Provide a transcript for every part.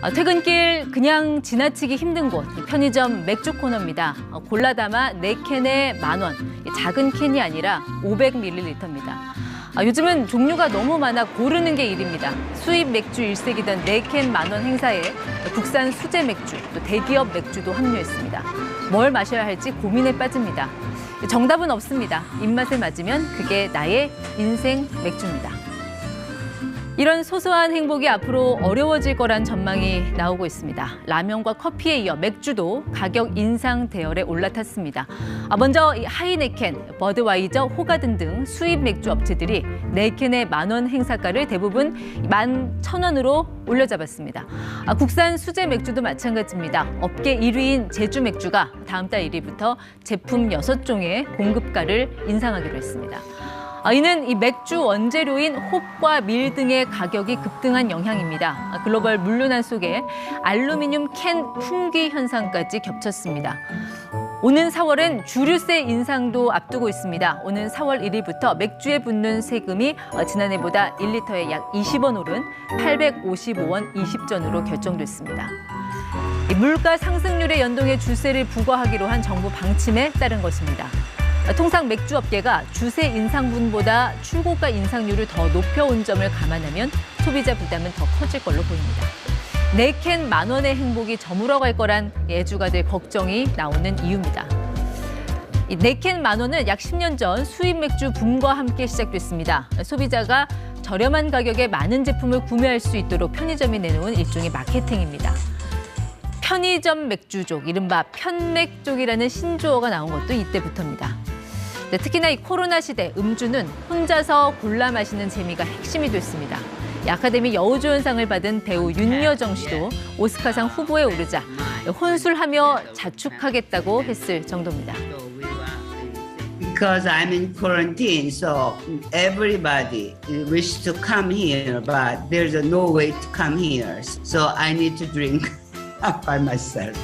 아, 퇴근길 그냥 지나치기 힘든 곳이 편의점 맥주 코너입니다. 어, 골라 담아 네캔에 만 원. 이 작은 캔이 아니라 500ml입니다. 아, 요즘은 종류가 너무 많아 고르는 게 일입니다. 수입 맥주 일색이던 네 캔 만원 행사에 국산 수제 맥주, 또 대기업 맥주도 합류했습니다. 뭘 마셔야 할지 고민에 빠집니다. 정답은 없습니다. 입맛에 맞으면 그게 나의 인생 맥주입니다. 이런 소소한 행복이 앞으로 어려워질 거란 전망이 나오고 있습니다. 라면과 커피에 이어 맥주도 가격 인상 대열에 올라탔습니다. 아, 먼저 이 하이네켄, 버드와이저, 호가든 등 수입 맥주 업체들이 네캔의 만원 행사가를 대부분 만 천 원으로 올려잡았습니다. 아, 국산 수제 맥주도 마찬가지입니다. 업계 1위인 제주 맥주가 다음 달 1위부터 제품 여섯 종의 공급가를 인상하기로 했습니다. 아, 이는 이 맥주 원재료인 홉과 밀 등의 가격이 급등한 영향입니다. 아, 글로벌 물류난 속에 알루미늄 캔 품귀 현상까지 겹쳤습니다. 오는 4월엔 주류세 인상도 앞두고 있습니다. 오는 4월 1일부터 맥주에 붙는 세금이 어, 지난해보다 1리터에 약 20원 오른 855원 20전으로 결정됐습니다. 이 물가 상승률에 연동해 주세를 부과하기로 한 정부 방침에 따른 것입니다. 통상 맥주 업계가 주세 인상분보다 출고가 인상률을 더 높여온 점을 감안하면 소비자 부담은 더 커질 걸로 보입니다. 네 캔 만 원의 행복이 저물어갈 거란 예주가들 걱정이 나오는 이유입니다. 네캔 만 원은 약 10년 전 수입 맥주 붐과 함께 시작됐습니다. 소비자가 저렴한 가격에 많은 제품을 구매할 수 있도록 편의점이 내놓은 일종의 마케팅입니다. 편의점 맥주족, 이른바 편맥족이라는 신조어가 나온 것도 이때부터입니다. 네, 특히나 이 코로나 시대 음주는 혼자서 골라 마시는 재미가 핵심이 됐습니다. 이 아카데미 여우조연상을 받은 배우 윤여정 씨도 오스카상 후보에 오르자 혼술하며 자축하겠다고 했을 정도입니다. because I'm in quarantine, so everybody wish to come here, but there's no way to come here. So I need to drink by myself.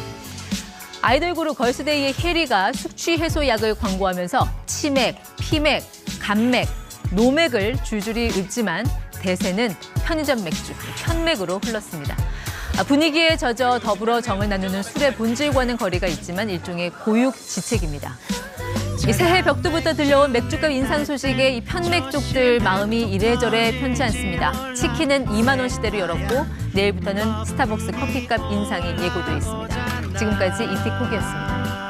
아이돌 그룹 걸스데이의 해리가 숙취 해소 약을 광고하면서 치맥, 피맥, 감맥, 노맥을 줄줄이 읊지만 대세는 편의점 맥주, 편맥으로 흘렀습니다. 아, 분위기에 젖어 더불어 정을 나누는 술의 본질과는 거리가 있지만 일종의 고육 지책입니다. 이 새해 벽두부터 들려온 맥주값 인상 소식에 이 편맥족들 마음이 이래저래 편치 않습니다. 치킨은 2만 원 시대를 열었고 내일부터는 스타벅스 커피값 인상이 예고돼 있습니다. 지금까지 이티콕이었습니다.